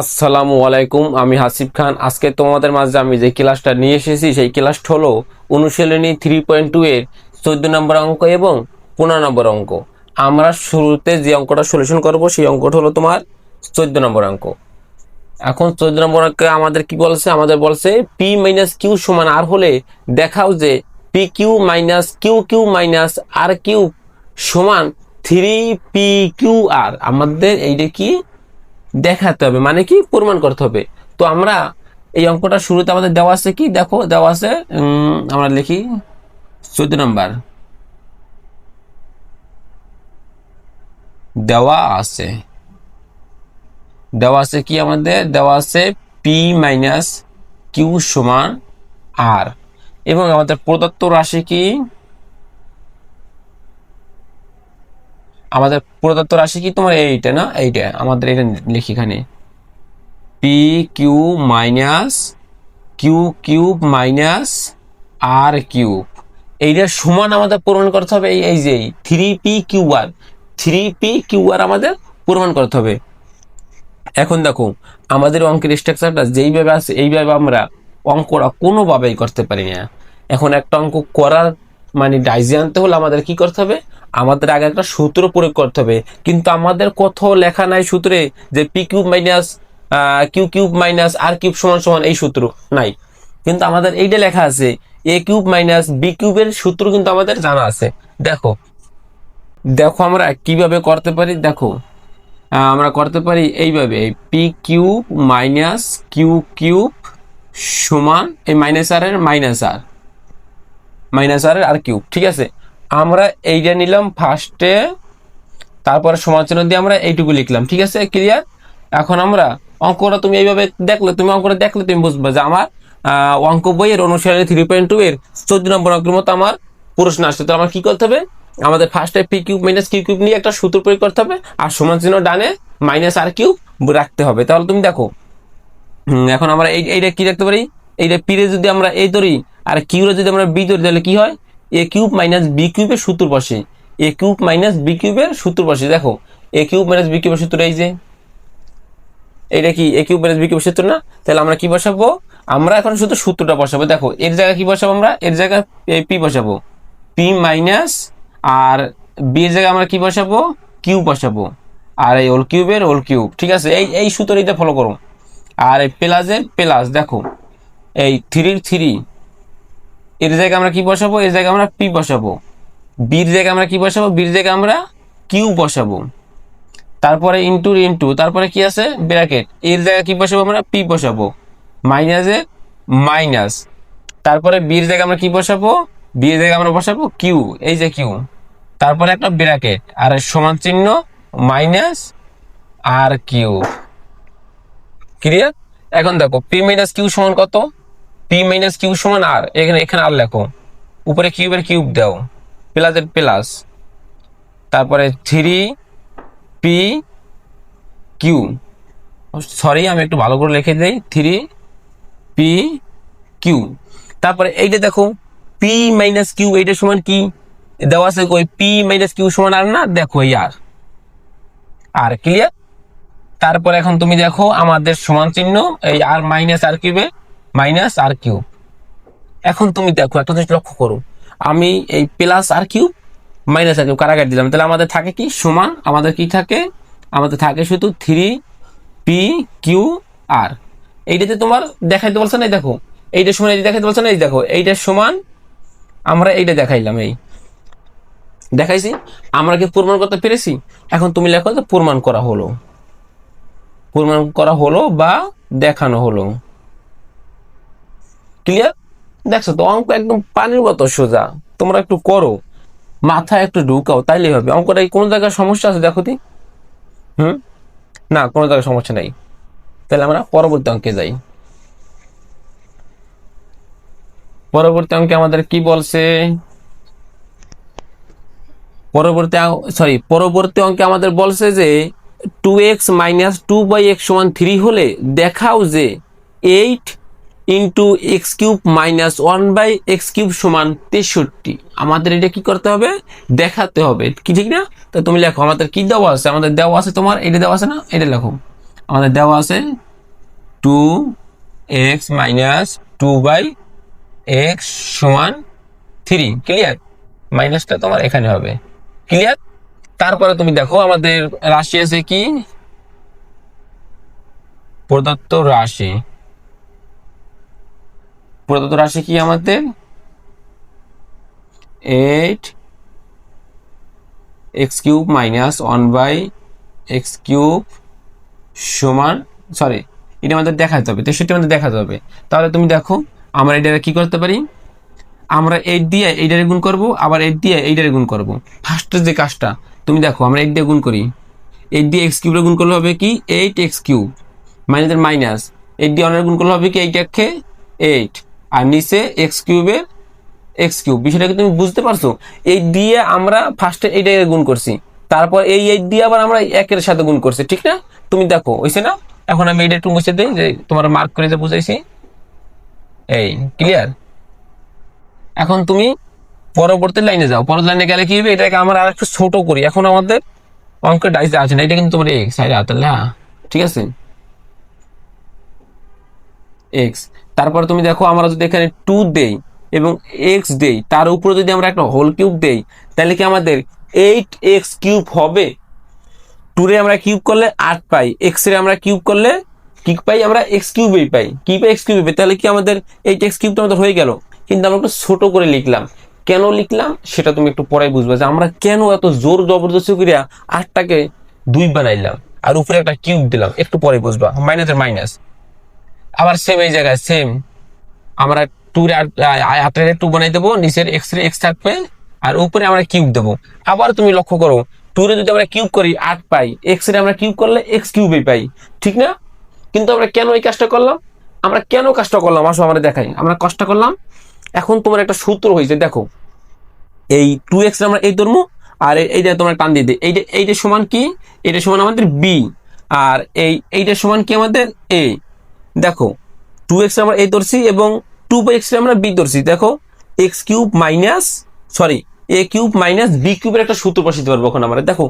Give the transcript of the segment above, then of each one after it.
আসসালামু আলাইকুম, আমি হাসিব খান। আজকে তোমাদের মাঝে আমি যে ক্লাসটা নিয়ে এসেছি, সেই ক্লাসটা হলো অনুশীলনী থ্রি পয়েন্ট টু এর চোদ্দ নম্বর অঙ্ক এবং পনেরো নম্বর অঙ্ক। আমরা শুরুতে যে অঙ্কটা সলিউশন করব, সেই অঙ্কটা হলো তোমার চোদ্দ নম্বর অঙ্ক। এখন চোদ্দ নম্বর অঙ্কে আমাদের কি বলছে? আমাদের বলছে পি মাইনাস কিউ সমান আর হলে দেখাও যে P Q minus Q Q minus R Q সমান থ্রি পি কিউ আর আমাদের এইটা কি? দেখাতে হবে মানে কি? প্রমাণ করতে হবে। তো আমরা এই অঙ্কটা শুরুতে আমাদের দেওয়া আছে কি? দেখো, দেওয়া আছে আমরা লিখি চোদ্দ নম্বর। দেওয়া আছে। দেওয়া আছে কি আমাদের? দেওয়া আছে পি মাইনাস কিউ সমান আর এবং আমাদের প্রদত্ত রাশি কি? আমাদের প্রদত্ত রাশি কি তোমার এইটা না? এইটা আমাদের এটা লিখি এখানে। P Q minus Q cube minus R cube এইটা সমান আমাদের প্রমাণ করতে হবে এই এই যে three P Q R three P Q R আমাদের প্রমাণ করতে হবে। এখন দেখো, আমাদের অঙ্কের স্ট্রাকচারটা যেইভাবে আছে, এইভাবে আমরা অঙ্কটা কোনোভাবেই করতে পারি না। এখন একটা অঙ্ক করার মানে ডাইজে আনতে হলে আমাদের কি করতে হবে? আমাদের আগে একটা সূত্র প্রয়োগ করতে হবে। কিন্তু আমাদের কোথাও লেখা নাই সূত্রে যে P cube minus Q cube minus R cube সমান সমান এই সূত্র নাই। কিন্তু আমাদের এইটা লেখা আছে এ কিউব মাইনাস বি কিউবের সূত্র কিন্তু আমাদের জানা আছে। দেখো দেখো আমরা কীভাবে করতে পারি, দেখো। আমরা করতে পারি এইভাবে P cube minus Q cube সমান এই মাইনাস আর এর minus R minus R R cube ঠিক আছে? আমরা এইটা নিলাম ফার্স্টে তারপরে সমান চিহ্ন দিয়ে আমরা এইটুকু লিখলাম, ঠিক আছে? ক্লিয়ার এখন আমরা অঙ্কটা তুমি এইভাবে দেখলে, তুমি অঙ্কটা দেখলে তুমি বুঝবে যে আমার অঙ্ক বইয়ের অনুসারে থ্রি পয়েন্ট টু এর চোদ্দ নম্বর অঙ্কের মতো আমার প্রশ্ন আসছে। তো আমার কি করতে হবে? আমাদের ফার্স্টে P cube minus Q cube নিয়ে একটা সূত্র প্রয়োগ করতে হবে, আর সমান চিহ্ন ডানে মাইনাস আর কিউব রাখতে হবে। তাহলে তুমি দেখো এখন আমরা এই, এইটা কি রাখতে পারি? এইটা পিরে যদি আমরা এই ধরি, আর কিউরে যদি আমরা বি ধরি, তাহলে কি হয়? এ কিউব মাইনাস বি কিউবের সূত্র বসে। এ কিউব মাইনাস বি কিউবের সূত্র বসে। দেখো এ কিউব মাইনাস বি কিউবের সূত্র এই যে। এইটা কি? এ কিউব মাইনাস বি কিউবের সূত্র না? তাহলে আমরা কি বসাবো? আমরা এখন শুধু সূত্রটা বসাবো। দেখো, এর জায়গায় কি বসাবো আমরা? এর জায়গায় পি বসাবো। পি মাইনাস আর বি এর জায়গায় আমরা কি বসাবো? কিউব বসাবো। আর এই ওল কিউবের ওল কিউব ঠিক আছে? এই এই সূত্র এটা ফলো করো। আর এই প্লাসের প্লাস দেখো। এই থ্রির থ্রি এর জায়গায় আমরা কি বসাবো? এর জায়গায় আমরা পি বসাবো। বির জায়গায় আমরা কি বসাবো? বির জায়গায় আমরা কিউ বসাবো। তারপরে ইন্টু ইন্টু তারপরে কি আছে? ব্র্যাকেট এর জায়গায় কি বসাবো আমরা? পি বসাবো। মাইনাসে মাইনাস তারপরে বির জায়গায় আমরা কি বসাবো? বির জায়গায় আমরা বসাবো কিউ এই যে কিউ তারপরে একটা ব্র্যাকেট আর সমান চিহ্ন মাইনাস আর কিউ ক্লিয়ার এখন দেখো পি মাইনাস কিউ সমান কত? পি মাইনাস কিউ সমান আর এখানে এখানে আর লেখো। উপরে কিউবের কিউব দাও। প্লাসের প্লাস তারপরে থ্রি পি কিউ সরি আমি একটু ভালো করে লিখে দিই। থ্রি পি কিউ তারপরে এইটা দেখো পি মাইনাস কিউ এইটা সমান কি? দেওয়া আছে ওই পি মাইনাস কিউ সমান আর না? দেখো আর আর ক্লিয়ার তারপর এখন তুমি দেখো আমাদের সমান চিহ্ন, এই R minus R কিউবে। Minus R cube. এখন তুমি দেখো একটা জিনিস লক্ষ্য করো। আমি এই plus R cube minus R cube কারাগার দিলাম। তাহলে আমাদের থাকে কি? সমান আমাদের কি থাকে? আমাদের থাকে শুধু থ্রি পি কিউ আর এইটাতে তোমার দেখাইতে বলছে না দেখো। এইটা সমান এই দেখাইতে বলছে না, এই দেখো। এইটার সমান আমরা এইটা দেখাইলাম, এই। দেখাইছি? আমরা কি প্রমাণ করতে পেরেছি? এখন তুমি লেখো যে প্রমাণ করা হলো। প্রমাণ করা হলো বা দেখানো হলো। ক্লিয়ার দেখছ তো, অঙ্ক একদম পানির মতো সোজা। তোমরা একটু করো। মাথায় একটু ঢুকাও তাইলে হবে। অঙ্কটা কোন জায়গায় সমস্যা আছে দেখো দি। হুম? না, কোনো জায়গায় সমস্যা নাই। তাহলে আমরা পরবর্তী অঙ্কে যাই। পরবর্তী অঙ্কে আমাদের কি বলছে? পরবর্তী সরি পরবর্তী অঙ্কে আমাদের বলছে যে two X minus two by X সমান থ্রি হলে দেখাও যে eight into X cube minus one by X cube সমান তেষট্টি। আমাদের এটা কি করতে হবে? দেখাতে হবে। কি ঠিক না? তো তুমি লেখো, আমাদের কি দেওয়া আছে? আমাদের দেওয়া আছে তোমার, এটা দেওয়া আছে না? এটা লেখো। আমাদের দেওয়া আছে two X minus two by X সমান থ্রি ক্লিয়ার মাইনাসটা তোমার এখানে হবে। ক্লিয়ার তারপরে তুমি দেখো, আমাদের রাশি আছে কি? প্রদত্ত রাশি। প্রদত্ত রাশি কি আমাদের? Eight X cube minus one by X cube সমান, সরি, এটা আমাদের দেখাতে হবে তেষট্টি আমাদের দেখাতে হবে। তাহলে তুমি দেখো, আমরা এটা কি করতে পারি? আমরা এইট দিয়ে এইটারে গুণ করব, আবার এইট দিয়ে এইটারে গুণ করব। ফার্স্টের যে কাজটা, তুমি দেখো, আমরা এইট দিয়ে গুণ করি। এইট দিয়ে এক্স কিউবের গুণ করলে হবে কি? এইট এক্স কিউব, মাইনাসের মাইনাস। এইট দিয়ে অনের গুণ করলে হবে কি? এইট একে এইট। আর নিচে এক্স কিউবের এক্স কিউব। বিষয়টা কি তুমি বুঝতে পারছ? এই দিয়ে আমরা ফার্স্টে এইটা গুণ করছি। তারপর এই এইট দিয়ে আবার আমরা একের সাথে গুণ করছি, ঠিক না? তুমি দেখো হয়েছে না? এখন আমি এইটা একটু মুছে দিই, যে তোমার মার্ক করে যে বুঝাইছি। এই ক্লিয়ার এখন তুমি পরবর্তী লাইনে যাও। পরের লাইনে গেলে কি হবে? এটাকে আমরা আর একটু ছোট করি। এখন আমাদের অঙ্কের ডাইসে আছে না, এটা কিন্তু তোমার এক্স আতালে হ্যাঁ ঠিক আছে? এক্স তারপর তুমি দেখো, আমরা যদি এখানে টু দেই এবং এক্স দেই, তার উপরে যদি আমরা একটা হোল কিউব দেই, তাহলে কি আমাদের এইট এক্স কিউব হবে? টুরে আমরা কিউব করলে আট পাই এক্স রে আমরা কিউব করলে কি পাই? আমরা এক্স কিউবেই পাই। কি পাই এক্স কিউবে তাহলে কি আমাদের এইট এক্স কিউবটা আমাদের হয়ে গেল। কিন্তু আমরা একটু ছোট করে লিখলাম। কেন লিখলাম? সেটা তুমি একটু পরে বুঝবে যে আমরা কেন এত জোর জবরদস্তি করিয়া আটটাকে দুই বানাইলাম। আর উপরে একটা কিউব দিলাম। একটু পরে বুঝবা। মাইনাসের মাইনাস আবার সেম এই জায়গায় সেম আমরা টু আটের টু বানাই দেবো, নিচের এক্স রে এক্স থাকবে, আর উপরে আমরা কিউব দেবো। আবার তুমি লক্ষ্য করো টুরে যদি আমরা কিউব করি, আট পাই এক্স রে আমরা কিউব করলে এক্স কিউবে পাই, ঠিক না? কিন্তু আমরা কেন এই কাজটা করলাম? আমরা কেন কাজটা করলাম? আসো, আমরা দেখাই। আমরা কাজটা করলাম, এখন তোমার একটা সূত্র হয়েছে, দেখো। এই টু এক্স আমরা এই ধর্ম আর এই- এইটা তোমরা টান দিয়ে দিই। এইটা এইটা সমান কি? এটা সমান আমাদের বি আর এই এইটা সমান কি আমাদের এ দেখো টু এক্স আমরা এ ধরছি এবং টু বাই এক্স আমরা বি ধরছি। দেখো X cube minus sorry A cube minus B কিউবের একটা সূত্র বসাতে পারব এখন আমরা। দেখো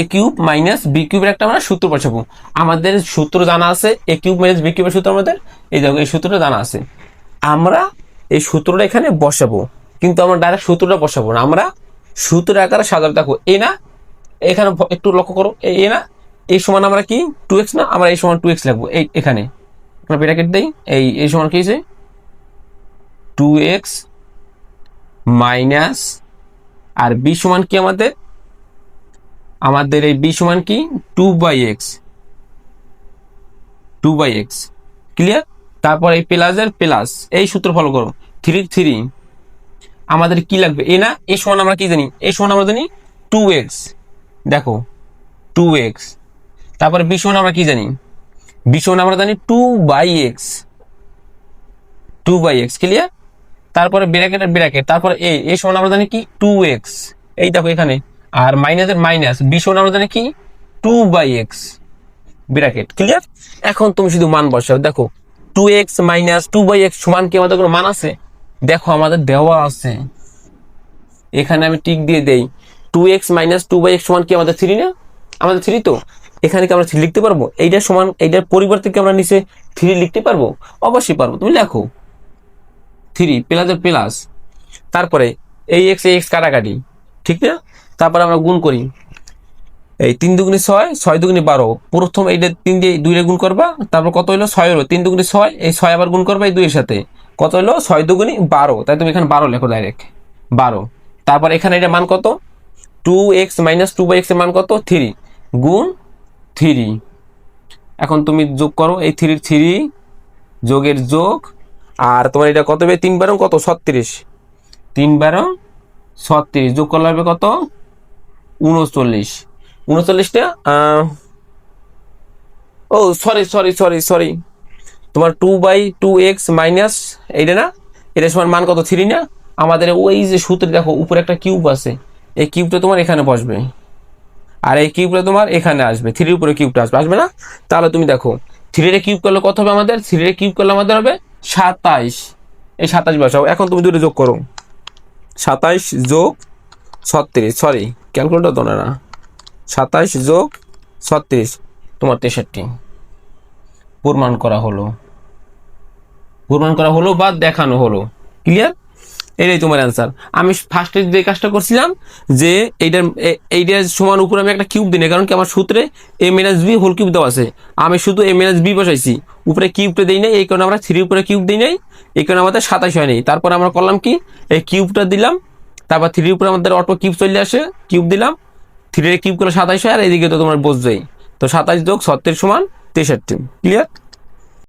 এ কিউব মাইনাস বি কিউবের একটা আমরা সূত্র বসাবো। আমাদের সূত্র জানা আছে এ কিউব মাইনাস বি কিউবের সূত্র আমাদের। এই দেখো, এই সূত্রটা জানা আছে। আমরা এই সূত্রটা এখানে বসাবো, কিন্তু আমরা ডাইরেক্ট সূত্রটা বসাবো না। আমরা সূত্র আকারে সাজাবো। দেখো এ না, এখানে একটু লক্ষ্য করো, এ এ না এই সমান আমরা কি টু এক্স না, আমরা এই সমান টু এক্স লাগবো এই, এখানে। আমরা ব্র্যাকেট দেই। এই এই সমান কি হয়েছে টু এক্স মাইনাস আর বি সমান কি আমাদের? আমাদের এই বি সমান কি? Two by X two by X clear তারপর এই প্লাসের প্লাস এই সূত্র ফলো করো। থ্রি থ্রি আমাদের কি লাগবে? এ না? এ সমান আমরা কি জানি? এ সমান আমরা জানি টু এক্স দেখো টু এক্স তারপরে বি সমান আমরা কি জানি? বি সমান আমরা জানি two by X two by X clear তারপরে ব্র্যাকেটের ব্র্যাকেট তারপরে এ এ সমান আমরা জানি কি? টু এক্স এই দেখো এখানে। আর মাইনাসের মাইনাস বি সমান আমরা জানি কি? Two by x bracket clear এখন তুমি শুধু মান বসাও। দেখো two x minus two by x সমান কি আমাদের কোনো মান আছে? দেখো, আমাদের দেওয়া আছে। এখানে আমি টিক দিয়ে দেই। Two x minus two by x সমান কি আমাদের থ্রি না? আমাদের থ্রি তো? এখানে কি আমরা থ্রি লিখতে পারব? এইটার সমান, এইটার পরিবর্তে কি আমরা নিচে থ্রি লিখতে পারব? অবশ্যই পারব। তুমি লেখো। থ্রি প্লাসের প্লাস তারপরে এই এক্স এই এক্স কাটাকাটি। ঠিক না? তারপরে আমরা গুণ করি। এই তিন দুগুনি ছয় ছয় দুগুনি বারো। প্রথম এইটা তিন দিয়ে দুইটা গুণ করবা। তারপর কত হলো ছয় হলো। তিন দুগুনি ছয়, এই ছয় আবার গুণ করবা এই দুইয়ের সাথে। কত হলো ছয় দুগুনি বারো। তাই তুমি এখানে বারো লেখো ডাইরেক্ট বারো। তারপর এখানে এটা মান কত? Two x minus two by এক্সের মান কত? থ্রি গুণ থ্রি। এখন তুমি যোগ করো, এই থ্রির থ্রি যোগের যোগ, আর তোমার এটা কত হবে? তিন বারো, কত? ছত্রিশ। তিন বারো, ছত্রিশ। যোগ করলে হবে কত? উনচল্লিশ। উনচল্লিশটা ও সরি সরি সরি সরি তোমার two by two x minus এইটা না? এটা সমান মান কত? থ্রি না? আমাদের ওই যে সূত্রে দেখো, উপরে একটা কিউব আছে। এই কিউবটা তোমার এখানে বসবে। আর এই কিউবটা তোমার এখানে আসবে। থ্রির উপরে কিউবটা আসবে। আসবে না? তাহলে তুমি দেখো থ্রিরে কিউব করলে কত হবে আমাদের? থ্রিরে কিউব করলে আমাদের হবে সাতাইশ। এই সাতাইশ বসাও। এখন তুমি দুটো যোগ করো। সাতাইশ যোগ ছত্রিশ। সরি ক্যালকুলেটর তো না সাতাইশ যোগ ছত্রিশ, তোমার তেষট্টি। প্রমাণ করা হলো। প্রমাণ করা হলো বা দেখানো হলো। ক্লিয়ার এটাই তোমার অ্যান্সার আমি ফার্স্টে যে কাজটা করছিলাম, যে এইটার এইটার সমান উপরে আমি একটা কিউব দিই কারণ কি আমার সূত্রে a minus b whole cube দেওয়া আছে। আমি শুধু এ মাইনাস বি বসাইছি। উপরে কিউবটা দিই নাই, এই কারণে আমরা থ্রি উপরে কিউব দিই নাই, এই কারণে আমাদের সাতাশ হয়নি তারপর আমরা করলাম কি? এই কিউবটা দিলাম, তারপর থ্রির উপরে আমাদের অটো কিউব চলে আসে কিউব দিলাম। থ্রির কিউব করলে সাতাশ হয়, আর এইদিকে তো তোমার বোঝাই। তো সাতাশ যোগ সত্তর সমান তেষট্টি। ক্লিয়ার